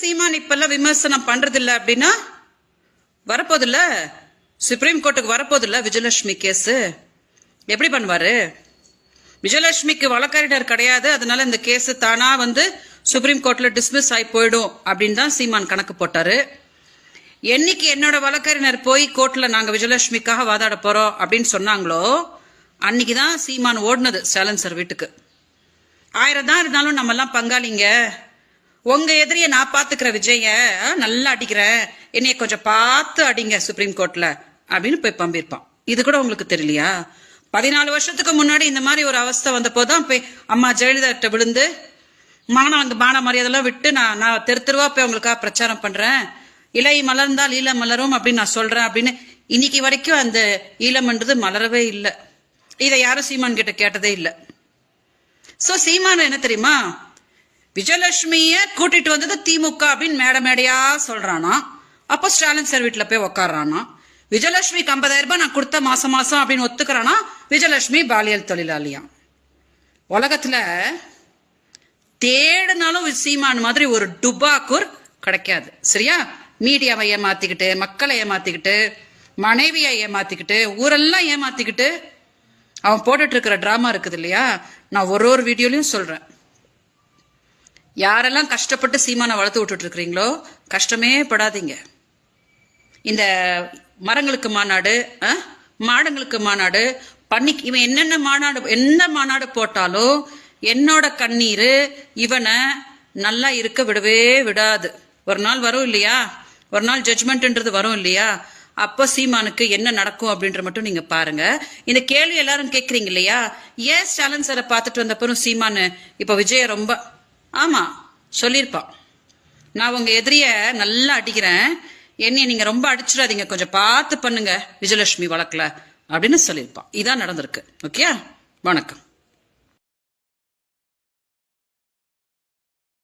சீமான் இப்பெல்லாம் விமர்சனம் பண்றது இல்ல அப்படின்னா வரப்போதில்ல. சுப்ரீம் கோர்ட்டுக்கு வரப்போதில்ல விஜயலட்சுமி கேஸ். எப்படி பண்ணுவாரு? விஜயலட்சுமிக்கு வழக்கறிஞர் கிடையாது. அதனால இந்த கேஸ் தானா வந்து சுப்ரீம் கோர்ட்ல டிஸ்மிஸ் ஆகி போயிடும் அப்படின்னு தான் சீமான் கணக்கு போட்டாரு. என்னைக்கு என்னோட வழக்கறிஞர் போய் கோர்ட்ல நாங்க விஜயலட்சுமிக்காக வாதாட போறோம் அப்படின்னு சொன்னாங்களோ அன்னைக்கு தான் சீமான் ஓடினது ஸ்டாலின் சார் வீட்டுக்கு. ஆயிரம் தான் இருந்தாலும் நம்ம எல்லாம் பங்காளிங்க. உங்க எதிரிய நான் பாத்துக்கிற விஜய நல்லா அடிக்கிறேன் என்னைய கொஞ்சம் பார்த்து அடிங்க சுப்ரீம் கோர்ட்ல அப்படின்னு போய் பம்பிருப்பான். இது கூட உங்களுக்கு தெரியலையா? பதினாலு வருஷத்துக்கு முன்னாடி இந்த மாதிரி ஒரு அவஸ்தை வந்தப்போதான் போய் அம்மா ஜெயலலிதா கிட்ட விழுந்து மானம் அங்க மான மரியாதைலாம் விட்டு நான் நான் தெரு தெருவா போய் உங்களுக்காக பிரச்சாரம் பண்றேன். இலை மலர்ந்தால் ஈழ மலரும் அப்படின்னு நான் சொல்றேன் அப்படின்னு இன்னைக்கு வரைக்கும் அந்த ஈழம்ன்றது மலரவே இல்லை. இதை யாரும் சீமான் கிட்ட கேட்டதே இல்லை. சோ சீமான என்ன தெரியுமா? விஜயலட்சுமிய கூட்டிட்டு வந்தது திமுக அப்படின்னு மேடை மேடையா சொல்றானா? அப்போ ஸ்டாலின் சார் வீட்டில் போய் உக்காடுறானா விஜயலட்சுமிக்கு ஐம்பதாயிரம் ரூபாய் நான் கொடுத்த மாசம் மாசம் அப்படின்னு ஒத்துக்கிறானா? விஜயலட்சுமி பாலியல் தொழிலாளியா? உலகத்துல தேடினாலும் சீமான் மாதிரி ஒரு டுபாக்கூர் கிடைக்காது. சரியா? மீடியாவை ஏமாத்திக்கிட்டு மக்களை ஏமாத்திக்கிட்டு மனைவியை ஏமாத்திக்கிட்டு ஊரெல்லாம் ஏமாத்திக்கிட்டு அவன் போட்டுட்டு இருக்கிற டிராமா இருக்குது இல்லையா? நான் ஒரு ஒரு வீடியோலையும் சொல்றேன். யாரெல்லாம் கஷ்டப்பட்டு சீமானை வளர்த்து விட்டுட்டு இருக்கிறீங்களோ கஷ்டமே படாதீங்க. இந்த மரங்களுக்கு மாநாடு மாடங்களுக்கு மாநாடு பண்ணி இவன் என்னென்ன மாநாடு என்ன மாநாடு போட்டாலும் என்னோட கண்ணீர் இவனை நல்லா இருக்க விடவே விடாது. ஒரு நாள் வரும் இல்லையா? ஒரு நாள் ஜட்ஜ்மெண்ட்ன்றது வரும் இல்லையா? அப்போ சீமானுக்கு என்ன நடக்கும் அப்படின்ற மட்டும் நீங்க பாருங்க. இந்த கேள்வி எல்லாரும் கேட்குறீங்க இல்லையா? ஏன் ஸ்டாலின் சாரை பார்த்துட்டு வந்தப்பறம் சீமானு இப்போ விஜய ரொம்ப ஆமாம் சொல்லியிருப்பான் நான் உங்கள் எதிரியை நல்லா அடிக்கிறேன். என்னைய நீங்கள் ரொம்ப அடிச்சிடாதீங்க. கொஞ்சம் பார்த்து பண்ணுங்க விஜயலட்சுமி வழக்கில். அப்படின்னு சொல்லியிருப்பான் இதான் நடந்திருக்கு. ஓகே? வணக்கம்.